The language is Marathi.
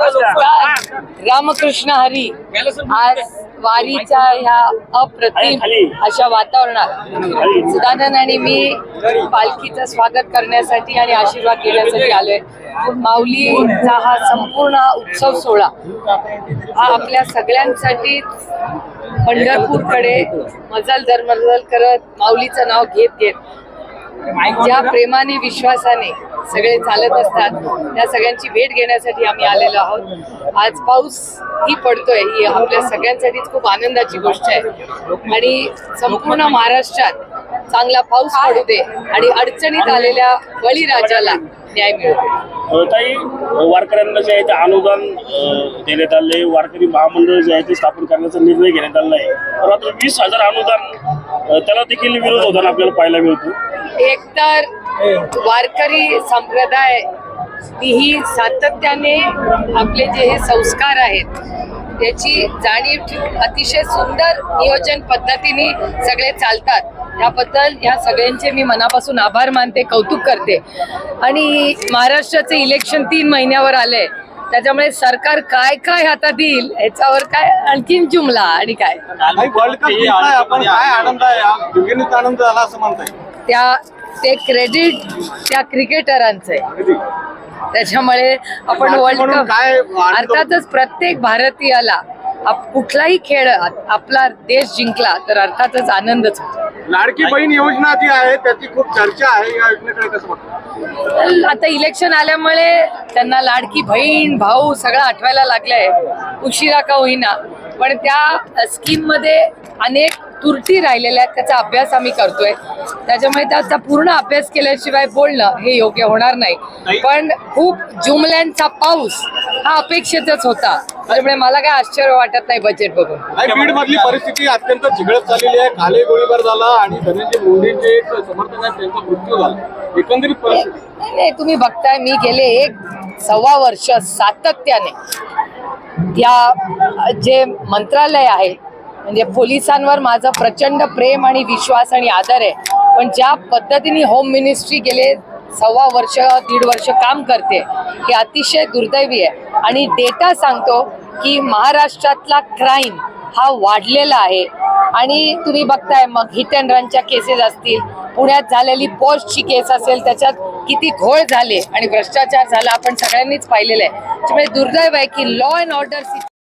नमस्कार. रामकृष्ण हरी आज वारीच्या ह्या अप्रतिम अशा वातावरणात सुदानंद आणि मी पालखीचं स्वागत करण्यासाठी आणि आशीर्वाद घेण्यासाठी आलोय. माऊलीचा हा संपूर्ण उत्सव सोहळा हा आपल्या सगळ्यांसाठी पंढरपूरकडे मजल दरमजल करत माऊलीचं नाव घेत घेत ज्या प्रेमाने विश्वासाने सगळे चालत असतात. त्या सगळ्यांची भेट घेण्यासाठी आम्ही आलेलो आहोत. आज पाऊस ही पडतोय ही आपल्या सगळ्यांसाठीच खूप आनंदाची गोष्ट आहे. आणि संपूर्ण महाराष्ट्रात चांगला पाऊस पडू दे आणि अडचणीत आलेल्या बळीराजाला न्याय मिळू काही वारकऱ्यांना जे आहे ते अनुदान देण्यात देण्यात आले वारकरी महामंडळ जे आहे ते स्थापन करण्याचा निर्णय घेण्यात आला आहे. परंतु वीस हजार अनुदान त्याला देखील विरोध होताना आपल्याला पाहायला मिळतो. एकतर वारकरी संप्रदाय ही सातत्याने आपले जे हे संस्कार आहेत त्याची जाणीव ठेवून अतिशय सुंदर नियोजन पद्धतीने सगळे चालतात. त्याबद्दल ह्या सगळ्यांचे मी मनापासून आभार मानते कौतुक करते. आणि महाराष्ट्राचे इलेक्शन तीन महिन्यावर आले. त्याच्यामुळे सरकार काय काय हातात येईल ह्याच्यावर काय आणखीन जुमला आणि काय? वर्ल्ड कप जिंकलाय आपण. काय आनंद आहे? द्विगुणित आनंद झाला असं म्हणताय. त्या ते क्रेडिट त्या क्रिकेटरांचं आहे त्याच्यामुळे आपण वर्ल्ड कप अर्थातच प्रत्येक भारतीयाला कुठलाही खेळ आपला देश जिंकला तर अर्थातच आनंदच होतो. लाडकी बहीण योजना जी आहे त्याची खूप चर्चा आहे. या योजनेकडे कसं बघतो? आता इलेक्शन आल्यामुळे त्यांना लाडकी बहीण भाऊ सगळं आठवायला लागलंय. उशिरा का होईना. पण त्या स्कीममध्ये अनेक त्रुटी राहिलेल्या आहेत त्याचा अभ्यास आम्ही करतोय. त्याच्यामुळे त्याचा पूर्ण अभ्यास केल्याशिवाय बोलणं हे योग्य होणार नाही. पण खूप जुमल्यांचा पाऊस हा अपेक्षितच होता. त्याच्यामुळे मला काय आश्चर्य वाटत नाही बजेट बघून. बीड मधली परिस्थिती अत्यंत चिघळत चाललेली आहे. खाली गोळीबार झाला आणि धनंजय मुंडेचे एक समर्थक आहेत त्यांचा मृत्यू झाला. एकंदरीत परिस्थिती? नाही नाही, तुम्ही बघताय मी गेले एक सव्वा वर्ष सातत्याने. त्या जे मंत्रालय आहे म्हणजे पोलिसांवर माझं प्रचंड प्रेम आणि विश्वास आणि आदर आहे. पण ज्या पद्धतीने होम मिनिस्ट्री गेले सव्वा वर्ष दीड वर्ष काम करते हे अतिशय दुर्दैवी आहे. आणि डेटा सांगतो की महाराष्ट्रातला क्राईम हा वाढलेला आहे. आणि तुम्ही बघताय मग हिट अँड रनच्या केसेस असतील पुण्यात झालेली पोस्टची केस असेल त्याच्यात किती घोळ झाले आणि भ्रष्टाचार झाला आपण सगळ्यांनीच पाहिलेलं आहे. त्यामुळे दुर्दैव आहे की लॉ अँड ऑर्डर